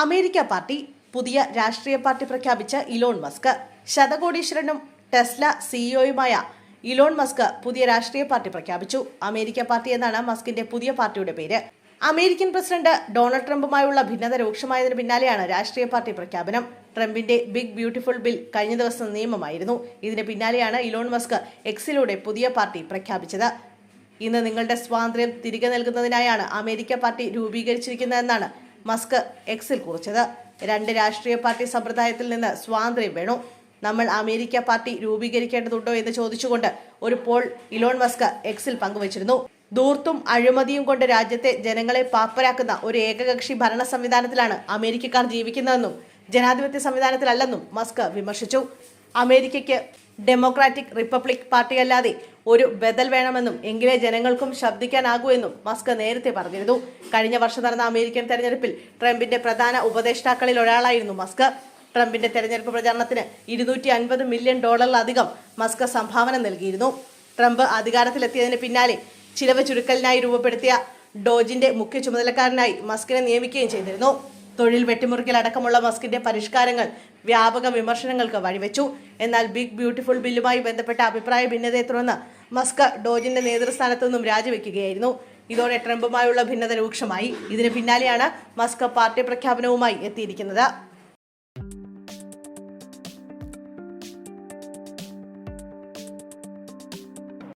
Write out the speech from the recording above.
America party പുതിയ രാഷ്ട്രീയ party പ്രഖ്യാപിച്ച ഇലോൺ മസ്ക്. ശതകോടീശ്വരനും ടെസ്ല സിഇഒയുമായ ഇലോൺ മസ്ക് പുതിയ രാഷ്ട്രീയ പാർട്ടി പ്രഖ്യാപിച്ചു. അമേരിക്ക പാർട്ടി എന്നാണ് മസ്കിന്റെ പുതിയ പാർട്ടിയുടെ പേര്. അമേരിക്കൻ പ്രസിഡന്റ് ഡൊണാൾഡ് ട്രംപുമായുള്ള ഭിന്നത രൂക്ഷമായതിനു പിന്നാലെയാണ് രാഷ്ട്രീയ പാർട്ടി പ്രഖ്യാപനം. ട്രംപിന്റെ ബിഗ് ബ്യൂട്ടിഫുൾ ബിൽ കഴിഞ്ഞ ദിവസം നിയമമായിരുന്നു. ഇതിന് പിന്നാലെയാണ് ഇലോൺ മസ്ക് എക്സിലൂടെ പുതിയ പാർട്ടി പ്രഖ്യാപിച്ചത്. ഇന്ന് നിങ്ങളുടെ സ്വാതന്ത്ര്യം തിരികെ നൽകുന്നതിനായാണ് അമേരിക്ക പാർട്ടി രൂപീകരിച്ചിരിക്കുന്നതെന്നാണ് മസ്ക് എക്സിൽ കുറിച്ചത്. രണ്ട് രാഷ്ട്രീയ പാർട്ടി സമ്പ്രദായത്തിൽ നിന്ന് സ്വാതന്ത്ര്യം വേണു. നമ്മൾ അമേരിക്ക പാർട്ടി രൂപീകരിക്കേണ്ടതുണ്ടോ എന്ന് ചോദിച്ചുകൊണ്ട് ഒരു പോൾ ഇലോൺ മസ്ക് എക്സിൽ പങ്കുവച്ചിരുന്നു. ദൂർത്തും അഴിമതിയും കൊണ്ട് രാജ്യത്തെ ജനങ്ങളെ പാപ്പരാക്കുന്ന ഒരു ഏകകക്ഷി ഭരണ സംവിധാനത്തിലാണ് അമേരിക്കക്കാർ ജീവിക്കുന്നതെന്നും ജനാധിപത്യ സംവിധാനത്തിലല്ലെന്നും മസ്ക് വിമർശിച്ചു. അമേരിക്കയ്ക്ക് ഡെമോക്രാറ്റിക് റിപ്പബ്ലിക് പാർട്ടിയല്ലാതെ ഒരു ബദൽ വേണമെന്നും എങ്കിലേ ജനങ്ങൾക്കും ശബ്ദിക്കാനാകൂ എന്നും മസ്ക് നേരത്തെ പറഞ്ഞിരുന്നു. കഴിഞ്ഞ വർഷം നടന്ന അമേരിക്കൻ തെരഞ്ഞെടുപ്പിൽ ട്രംപിന്റെ പ്രധാന ഉപദേഷ്ടാക്കളിൽ ഒരാളായിരുന്നു മസ്ക്. ട്രംപിന്റെ തെരഞ്ഞെടുപ്പ് പ്രചാരണത്തിന് ഇരുന്നൂറ്റി അൻപത് മില്യൺ ഡോളറിലധികം മസ്ക് സംഭാവന നൽകിയിരുന്നു. ട്രംപ് അധികാരത്തിലെത്തിയതിന് പിന്നാലെ ചിലവ് ചുരുക്കലിനായി രൂപപ്പെടുത്തിയ ഡോജിന്റെ മുഖ്യ ചുമതലക്കാരനായി മസ്കിനെ നിയമിക്കുകയും ചെയ്തിരുന്നു. തൊഴിൽ വെട്ടിമുറിക്കൽ അടക്കമുള്ള മസ്കിന്റെ പരിഷ്കാരങ്ങൾ വ്യാപക വിമർശനങ്ങൾക്ക് വഴിവെച്ചു. എന്നാൽ ബിഗ് ബ്യൂട്ടിഫുൾ ബില്ലുമായി ബന്ധപ്പെട്ട അഭിപ്രായ ഭിന്നതയെ തുടർന്ന് മസ്ക് ഡോജിന്റെ നേതൃസ്ഥാനത്തു നിന്നും രാജിവെക്കുകയായിരുന്നു. ഇതോടെ ട്രംപുമായുള്ള ഭിന്നത രൂക്ഷമായി. ഇതിന് പിന്നാലെയാണ് മസ്ക് പാർട്ടി പ്രഖ്യാപനവുമായി എത്തിയിരിക്കുന്നത്.